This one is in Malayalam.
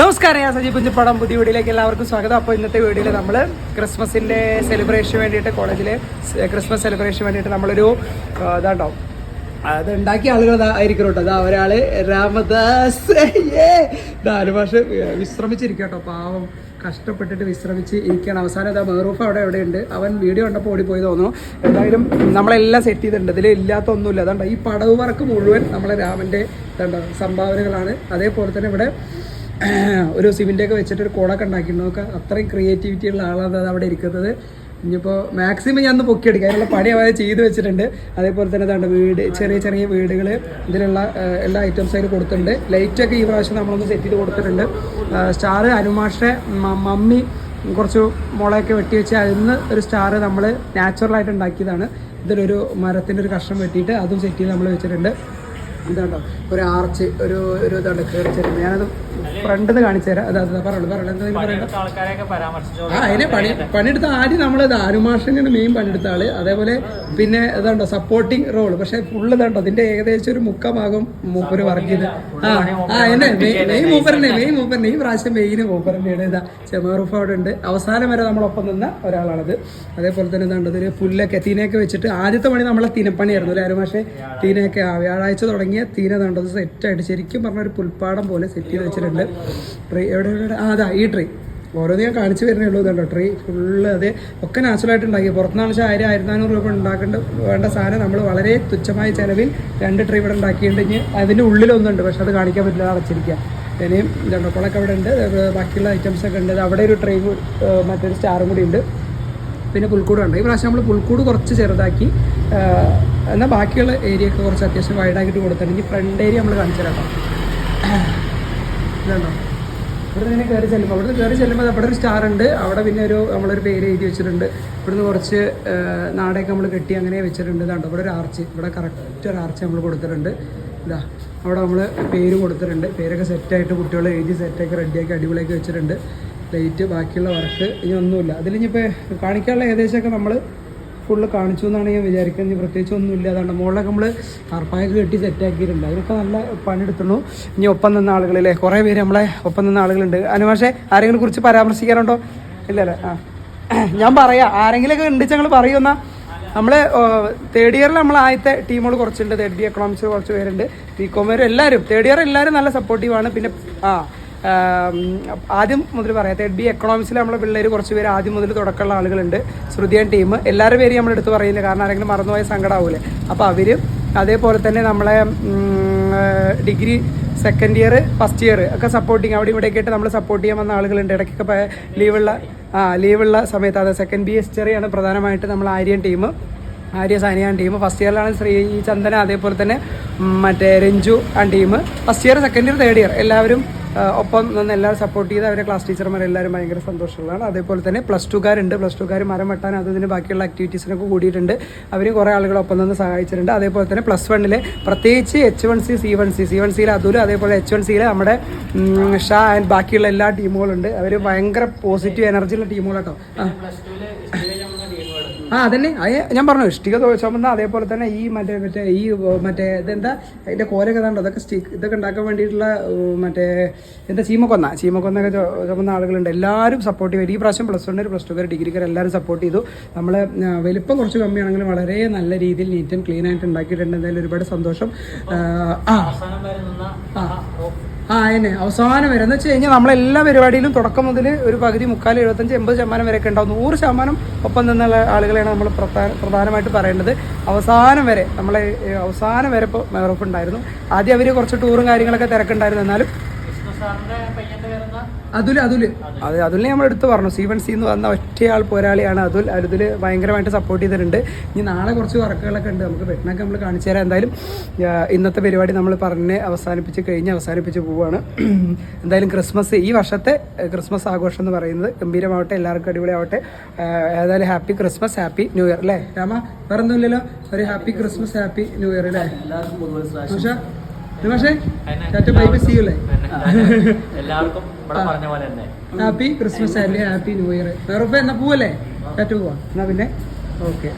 നമസ്കാരം ഞാൻ സജീവ് പുഞ്ചപ്പടം പുതിയ വീഡിയോയിലേക്ക് എല്ലാവർക്കും സ്വാഗതം. അപ്പോൾ ഇന്നത്തെ വീഡിയോയിൽ നമ്മൾ ക്രിസ്മസിന്റെ സെലിബ്രേഷന് വേണ്ടിയിട്ട് കോളേജിൽ ക്രിസ്മസ് സെലിബ്രേഷന് വേണ്ടിയിട്ട് നമ്മളൊരു ഇതാണ്ടോ അത് ഉണ്ടാക്കിയ ആളുകൾ ആയിരിക്കും കേട്ടോ. അതാ ഒരാൾ രാമദാസ്. നാല് വിശ്രമിച്ചിരിക്കട്ടോ വിശ്രമിച്ചിരിക്കും പാവം കഷ്ടപ്പെട്ടിട്ട് വിശ്രമിച്ച് ഇരിക്കുകയാണ്. അവസാനം അതാ മെഹറൂഫ് അവിടെ എവിടെ ഉണ്ട് അവൻ വീഡിയോ കണ്ടപ്പോൾ ഓടിപ്പോയി തോന്നുന്നു. എന്തായാലും നമ്മളെല്ലാം സെറ്റ് ചെയ്തിട്ടുണ്ട്. ഇതിൽ ഇല്ലാത്ത ഒന്നുമില്ല അതുകൊണ്ട് ഈ പടവ് വർക്ക് മുഴുവൻ നമ്മളെ രാമന്റെ സംഭാവനകളാണ്. അതേപോലെ തന്നെ ഇവിടെ ഒരു സിമിന്റെയൊക്കെ വെച്ചിട്ട് ഒരു കോടൊക്കെ ഉണ്ടാക്കിയിട്ടുണ്ട് അത്രയും ക്രിയേറ്റിവിറ്റി ഉള്ള ആളാണ് അത് അവിടെ ഇരിക്കുന്നത്. ഇനിയിപ്പോൾ മാക്സിമം ഞാൻ ഒന്ന് പൊക്കിയെടുക്കുക അതിനുള്ള പണി അവർ ചെയ്ത് വെച്ചിട്ടുണ്ട്. അതേപോലെ തന്നെ അതാണ് വീട് ചെറിയ ചെറിയ വീടുകൾ ഇതിലുള്ള എല്ലാ ഐറ്റംസ് അതിൽ കൊടുത്തിട്ടുണ്ട്. ലൈറ്റൊക്കെ ഈ പ്രാവശ്യം നമ്മളൊന്ന് സെറ്റ് ചെയ്ത് കൊടുത്തിട്ടുണ്ട്. സ്റ്റാർ അനുമാഷെ മമ്മി കുറച്ച് മുളയൊക്കെ വെട്ടി വെച്ച് അതിൽ നിന്ന് ഒരു സ്റ്റാർ നമ്മൾ നാച്ചുറലായിട്ട് ഉണ്ടാക്കിയതാണ്. ഇതിലൊരു മരത്തിന്റെ ഒരു കഷ്ണം വെട്ടിയിട്ട് അതും സെറ്റ് ചെയ്ത് നമ്മൾ വെച്ചിട്ടുണ്ട്. ഇതാണ്ടോ ഒരു ആർച്ച് ഒരു ഒരു ഇതാണ്ട്. കയറി ചെല്ലുന്നത് ഞാനത് ഫ്രണ്ട് നിന്ന് കാണിച്ചു തരാം. അതാ അതാ പറയുള്ളൂ പറയുള്ളൂ എന്താ പറയണ്ട? ആ അതിനെ പണി പണിയെടുത്ത ആദ്യം നമ്മൾ ആരുമാഷനാണ് മെയിൻ പണിയെടുത്ത ആൾ. അതേപോലെ പിന്നെ ഇതാണ്ടോ സപ്പോർട്ടിങ് റോൾ പക്ഷെ ഫുള്ള് ഇതാണ്ടോ അതിന്റെ ഏകദേശം ഒരു മുക്കമാകും മൂപ്പര് വർക്ക് ചെയ്ത്. ആ ആ എന്നെ മെയ് മൂപ്പറിനെ മെയ് മൂപ്പറിനെ ഈ പ്രാവശ്യം മെയിൻ മൂപ്പരനെയാണ് ഇതാ. ചെമറുഫ് അവിടെ ഉണ്ട്. അവസാനം വരെ നമ്മളൊപ്പം നിന്ന ഒരാളാണത്. അതേപോലെ തന്നെ ഇതാണ്ടോ ഇതിന് പുല്ലൊക്കെ തീനയൊക്കെ വെച്ചിട്ട് ആദ്യത്തെ പണി നമ്മളെ തിനപ്പണിയായിരുന്നു. അല്ലേ ആരുമാഷെ? തീനയൊക്കെ വ്യാഴാഴ്ച തുടങ്ങിയ തീന കണ്ടത് സെറ്റായിട്ട് ശരിക്കും പറഞ്ഞ ഒരു പുൽപ്പാടം പോലെ സെറ്റ് ചെയ്ത് വെച്ചിട്ടുണ്ട്. ട്രീ എവിടെ എവിടെ? ആ അതാ ഈ ട്രീ ഓരോന്ന് ഞാൻ കാണിച്ചു വരുന്നേ ഉള്ളൂ ഇതുണ്ടോ? ട്രീ ഫുള്ള് അത് ഒക്കെ നാച്ചുറലായിട്ട് ഉണ്ടാക്കി. പുറത്തുനിന്ന് വെച്ചാൽ ആയിരം ആയിരത്തിനാനൂറ് രൂപ ഉണ്ടാക്കേണ്ട വേണ്ട സാധനം നമ്മൾ വളരെ തുച്ഛമായ ചിലവിൽ രണ്ട് ട്രീ ഇവിടെ ഉണ്ടാക്കിയിട്ടുണ്ട്. ഇനി അതിന്റെ ഉള്ളിലൊന്നുണ്ട്. പക്ഷെ അത് കാണിക്കാൻ പറ്റില്ല അടച്ചിരിക്കുക ഇനിയും ഇതുണ്ടോ? അവിടെ ഉണ്ട്. ബാക്കിയുള്ള ഐറ്റംസ് ഒക്കെ ഉണ്ട്. അവിടെ ഒരു ട്രെയിൻ മറ്റൊരു സ്റ്റാറും കൂടി ഉണ്ട്. പിന്നെ പുൽക്കൂട് ഉണ്ട് ഈ പ്രാവശ്യം നമ്മൾ പുൽക്കൂട് കുറച്ച് ചെറുതാക്കി എന്നാൽ ബാക്കിയുള്ള ഏരിയ ഒക്കെ കുറച്ച് അത്യാവശ്യം വൈഡാക്കിയിട്ട് കൊടുത്തിട്ടുണ്ടെങ്കിൽ ഫ്രണ്ട് ഏരിയ നമ്മൾ കാണിച്ചു തരാം ഇതുണ്ടോ? ഇവിടെ നിന്ന് കയറി ചെല്ലുമ്പോൾ അവിടെ കയറി ചെല്ലുമ്പോൾ അവിടെ ഒരു സ്റ്റാർ ഉണ്ട്. അവിടെ പിന്നെ ഒരു നമ്മളൊരു പേര് എഴുതി വെച്ചിട്ടുണ്ട്. ഇവിടുന്ന് കുറച്ച് നാടൊക്കെ നമ്മൾ കെട്ടി അങ്ങനെ വെച്ചിട്ടുണ്ട്. ഇതാണ്ട്? ഇവിടെ ഒരു ആർച്ച് ഇവിടെ കറക്റ്റ് ഒരു ആർച്ച് നമ്മൾ കൊടുത്തിട്ടുണ്ട്. ഇതാ അവിടെ നമ്മൾ പേര് കൊടുത്തിട്ടുണ്ട്. പേരൊക്കെ സെറ്റായിട്ട് കുട്ടികൾ എഴുതി സെറ്റാക്കി റെഡിയാക്കി അടിപൊളിയാക്കി വെച്ചിട്ടുണ്ട്. ലൈറ്റ് ബാക്കിയുള്ള വർക്ക് ഇനി ഒന്നുമില്ല. അതിലിപ്പോൾ കാണിക്കാനുള്ള ഏകദേശമൊക്കെ നമ്മൾ ഫുള്ള് കാണിച്ചു എന്നാണ് ഞാൻ വിചാരിക്കുന്നത്. ഇനി പ്രത്യേകിച്ച് ഒന്നുമില്ല. അതാണ് മുകളിലൊക്കെ നമ്മൾ കർപ്പായൊക്കെ കെട്ടി സെറ്റാക്കിയിട്ടുണ്ട് അതിനൊക്കെ നല്ല പണിയെടുത്തുള്ളൂ ഇനി ഒപ്പം നിന്ന ആളുകളില്ലേ? കുറേ പേര് നമ്മളെ ഒപ്പം നിന്ന ആളുകളുണ്ട്. അതിന് പക്ഷേ ആരെങ്കിലും കുറിച്ച് പരാമർശിക്കാനുണ്ടോ? ഇല്ലല്ലേ? ആ. ഞാൻ പറയാം. ആരെങ്കിലുമൊക്കെ ഉണ്ട് ഞങ്ങൾ പറയുമെന്നാ നമ്മൾ തേർഡ് ഇയറിൽ നമ്മൾ ആദ്യത്തെ ടീമുകൾ കുറച്ചുണ്ട്. തേർഡ് ഇയർ എക്കണോമിക്സ് കുറച്ച് പേരുണ്ട്. ബി കോമേരും എല്ലാവരും തേർഡ് ഇയർ എല്ലാവരും നല്ല സപ്പോർട്ടീവാണ് പിന്നെ ആം, ആദ്യം മുതൽ പറയാം തേർഡ് ബി എക്കണോമിക്സിൽ നമ്മളെ പിള്ളേർ കുറച്ച് പേര് ആദ്യം മുതൽ തുടക്കമുള്ള ആളുകളുണ്ട് ശ്രുതിയൻ ടീം. എല്ലാവരും പേര് നമ്മൾ എടുത്ത് പറയില്ല കാരണം ആരെങ്കിലും മറന്നുപോയ സങ്കടമാവൂലേ അപ്പോൾ അവർ അതേപോലെ തന്നെ നമ്മളെ degree second year first year ഒക്കെ സപ്പോർട്ടിങ് അവിടെ ഇവിടെ ആയിട്ട് നമ്മൾ സപ്പോർട്ട് ചെയ്യാൻ വന്ന ആളുകളുണ്ട്. ഇടയ്ക്കൊക്കെ ലീവുള്ള ആ ലീവുള്ള സമയത്ത് അത് സെക്കൻഡ് ബി എസ് ചെറിയാണ് പ്രധാനമായിട്ട് നമ്മൾ ആര്യൻ ടീം. ആര്യ സാനിയാൻ ടീം. ഫസ്റ്റ് ഇയറിലാണ് ശ്രീ ചന്ദന അതേപോലെ തന്നെ മറ്റേ രഞ്ജു ആ team. First year second year third year എല്ലാവരും ഒപ്പം നിന്ന് എല്ലാവരും സപ്പോർട്ട് ചെയ്ത് അവരെ ക്ലാസ് ടീച്ചർമാർ എല്ലാവരും ഭയങ്കര സന്തോഷമുള്ളതാണ്. അതേപോലെ തന്നെ പ്ലസ് ടുക്കാരുണ്ട് പ്ലസ് ടുക്കാർ മരം വെട്ടാൻ അതിന് ബാക്കിയുള്ള ആക്ടിവിറ്റീസിനൊക്കെ കൂടിയിട്ടുണ്ട്. അവർ കുറേ ആളുകൾ ഒപ്പം നിന്ന് സഹായിച്ചിട്ടുണ്ട്. അതേപോലെ തന്നെ പ്ലസ് വണ്ണിൽ പ്രത്യേകിച്ച് H one C C one C C one സിയിൽ അതുലും അതേപോലെ എച്ച് വൺ സിയിൽ നമ്മുടെ ഷാ ആൻഡ് ബാക്കിയുള്ള എല്ലാ ടീമുകളുണ്ട് അവർ ഭയങ്കര പോസിറ്റീവ് എനർജിയുള്ള ടീമുകളാട്ടോ ആ അതന്നെ. അത് ഞാൻ പറഞ്ഞു ഇഷ്ടിക ചുമന്ന അതേപോലെ തന്നെ ഈ മറ്റേ മറ്റേ ഈ മറ്റേ ഇതെന്താ? അതിന്റെ കോലൊക്കെ ഇതാണ്ടോ അതൊക്കെ സ്റ്റിക്ക് ഇതൊക്കെ ഉണ്ടാക്കാൻ വേണ്ടിയിട്ടുള്ള മറ്റേ എന്താ ചീമക്കൊന്ന. ചീമക്കൊന്നൊക്കെ ചുമന്ന ആളുകളുണ്ട്. എല്ലാവരും സപ്പോർട്ട് ചെയ്യും. ഈ പ്രാവശ്യം പ്ലസ് വണ്ണിൽ പ്ലസ് ടുക്കാർ ഡിഗ്രിക്കാർ എല്ലാവരും സപ്പോർട്ട് ചെയ്തു. നമ്മളെ ആ, വലിപ്പം കുറച്ച് കമ്മിയാണെങ്കിലും വളരെ നല്ല രീതിയിൽ നീറ്റ് ആൻഡ് ക്ലീൻ ആയിട്ട് ഉണ്ടാക്കിയിട്ടുണ്ട്. എന്തായാലും ഒരുപാട് സന്തോഷം. ആ, ആ അതിനെ അവസാനം വരെ. എന്ന് വെച്ച് കഴിഞ്ഞാൽ നമ്മളെല്ലാ പരിപാടിയിലും തുടക്കം മുതൽ ഒരു പകുതി മുക്കാൽ എഴുപത്തഞ്ച് എൺപത് ശതമാനം വരെയൊക്കെ ഉണ്ടാവും. നൂറ് ശതമാനം ഒപ്പം നിന്നുള്ള ആളുകളെയാണ് നമ്മൾ പ്രധാന പ്രധാനമായിട്ട് പറയേണ്ടത്. അവസാനം വരെ നമ്മളെ അവസാനം വരെ ഇപ്പോൾ മെഹറോഫ് ഉണ്ടായിരുന്നു ആദ്യം അവർ കുറച്ച് ടൂറും കാര്യങ്ങളൊക്കെ തിരക്കുണ്ടായിരുന്നു. എന്നാലും അതുൽ അതുൽ. അത് അതുലിനെ നമ്മൾ എടുത്ത് പറഞ്ഞു. സി വൺ സി എന്ന് പറഞ്ഞ ഒറ്റയാൾ പോരാളിയാണ് അതുൽ. അതുൽ ഭയങ്കരമായിട്ട് സപ്പോർട്ട് ചെയ്തിട്ടുണ്ട്. ഇനി നാളെ കുറച്ച് വർക്കുകളൊക്കെ ഉണ്ട്. നമുക്ക് പെട്ടെന്നൊക്കെ നമ്മൾ കാണിച്ചു തരാം. എന്തായാലും ഇന്നത്തെ പരിപാടി നമ്മൾ പറഞ്ഞ് അവസാനിപ്പിച്ച് കഴിഞ്ഞ് അവസാനിപ്പിച്ച് പോവുകയാണ് എന്തായാലും ക്രിസ്മസ് ഈ വർഷത്തെ ക്രിസ്മസ് ആഘോഷം എന്ന് പറയുന്നത് ഗംഭീരമാവട്ടെ എല്ലാവർക്കും അടിപൊളിയാവട്ടെ. ഏതായാലും happy Christmas happy new year അല്ലേ? രാമ വേറെ ഒന്നുമില്ലല്ലോ ഒരു happy Christmas happy new year അല്ലേ? പക്ഷേ പക്ഷേ? എല്ലാവർക്കും പറഞ്ഞ പോലെ തന്നെ. Happy Christmas and happy new year വേറെ എന്നാ പോവല്ലേ? ടാറ്റു പോവാ. എന്നാ പിന്നെ? ഓക്കെ